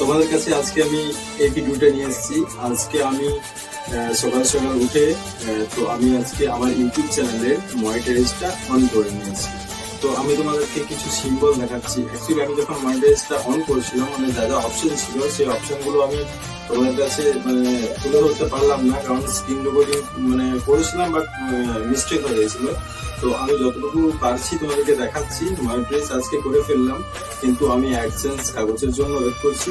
তোমাদের কাছে আজকে আমি এই ভিডিওটা নিয়ে এসেছি। আজকে আমি সকাল সকাল উঠে তো আমি আজকে আমার ইউটিউব চ্যানেলের মনিটাইজটা অন করে নিয়েছি। তো আমি তোমাদেরকে কিছু সিম্বল দেখাচ্ছি। অ্যাকচুয়ালি আমি যখন মনিটাইজটা অন করেছিলাম মানে যা যা অপশন ছিল, সেই অপশনগুলো আমি তোমাদের কাছে মানে তুলে ধরতে পারলাম না, কারণ স্ক্রিন রেকর্ডিং মানে করেছিলাম বাট মিস্টেক হয়ে গেছিল। তো আমি যতটুকু পারছি তোমাদেরকে দেখাচ্ছি মনিটাইজ আজকে করে ফেললাম, কিন্তু আমি অ্যাডসেন্স কাগজের জন্য ওয়েট করছি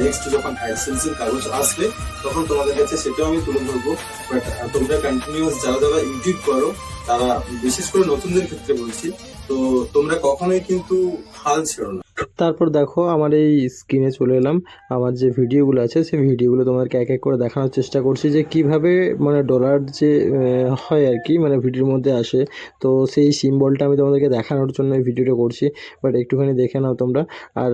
নেক্সট যখন অ্যাডসেন্সের কাগজ আসবে, তখন তোমাদের কাছে সেটাও আমি তুলে ধরবো। বাট তোমরা কন্টিনিউয়াস যারা যারা ইউটিউব করো, তারা বিশেষ করে নতুনদের ক্ষেত্রে বলছি, তো তোমরা কখনোই কিন্তু হাল ছেড়ো না। তারপর দেখো আমার এই স্ক্রিনে চলে এলাম। আমার যে ভিডিওগুলো আছে, সেই ভিডিওগুলো তোমাদেরকে এক এক করে দেখানোর চেষ্টা করছি যে কীভাবে মানে ডলার যে হয় আর কি মানে ভিডিওর মধ্যে আসে। তো সেই সিম্বলটা আমি তোমাদেরকে দেখানোর জন্য এই ভিডিওটা করছি বাট একটুখানি দেখে নাও তোমরা। আর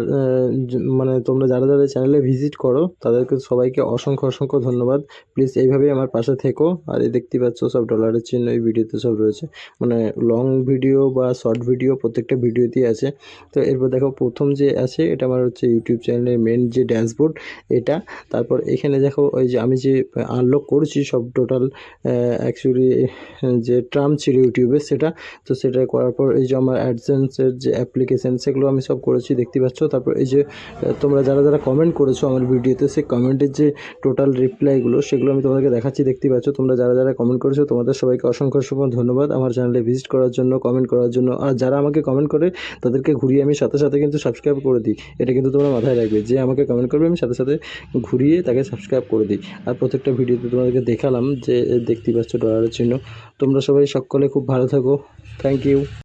মানে তোমরা যারা যারা চ্যানেলে ভিজিট করো, তাদেরকে সবাইকে অসংখ্য অসংখ্য ধন্যবাদ। প্লিজ এইভাবেই আমার পাশে থেকো। আর এই দেখতে পাচ্ছ সব ডলারের চিহ্ন এই ভিডিওতে সব রয়েছে। মানে লং ভিডিও বা শর্ট ভিডিও প্রত্যেকটা ভিডিওতেই আছে। তো এরপর দেখো প্রথম যে আছে, এটা আমার হচ্ছে ইউটিউব চ্যানেলের মেন যে ড্যাশবোর্ড এটা। তারপর এখানে দেখো, ওই যে আমি যে আনলক করেছি সব টোটাল অ্যাকচুয়ালি যে ট্রাম ছিল ইউটিউবে সেটা। তো সেটা করার পর এই যে আমার অ্যাডসেন্সের যে অ্যাপ্লিকেশান সেগুলো আমি সব করেছি, দেখতে পাচ্ছ। তারপর এই যে তোমরা যারা যারা কমেন্ট করেছ আমার ভিডিওতে, সেই কমেন্টের যে টোটাল রিপ্লাইগুলো সেগুলো আমি তোমাদেরকে দেখাচ্ছি, দেখতে পাচ্ছ। তোমরা যারা যারা কমেন্ট করেছ, তোমাদের সবাইকে অসংখ্য অসংখ্য ধন্যবাদ আমার চ্যানেলে ভিজিট করার জন্য কমেন্ট করার জন্য। আর যারা আমাকে কমেন্ট করে, তাদেরকে ঘুরিয়ে আমি সাথে সাথে কিন্তু সাবস্ক্রাইব করে দিই। এটা কিন্তু তোমরা মাথায় রাখবে। যে আমাকে কমেন্ট করবে, আমি সাথে সাথে ঘুরিয়ে তাকে সাবস্ক্রাইব করে দিই। আর প্রত্যেকটা ভিডিওতে তোমাদেরকে দেখালাম যে দেখতেই পাচ্ছ ডলারের চিহ্ন। তোমরা সবাই সকলে খুব ভালো থাকো। Thank you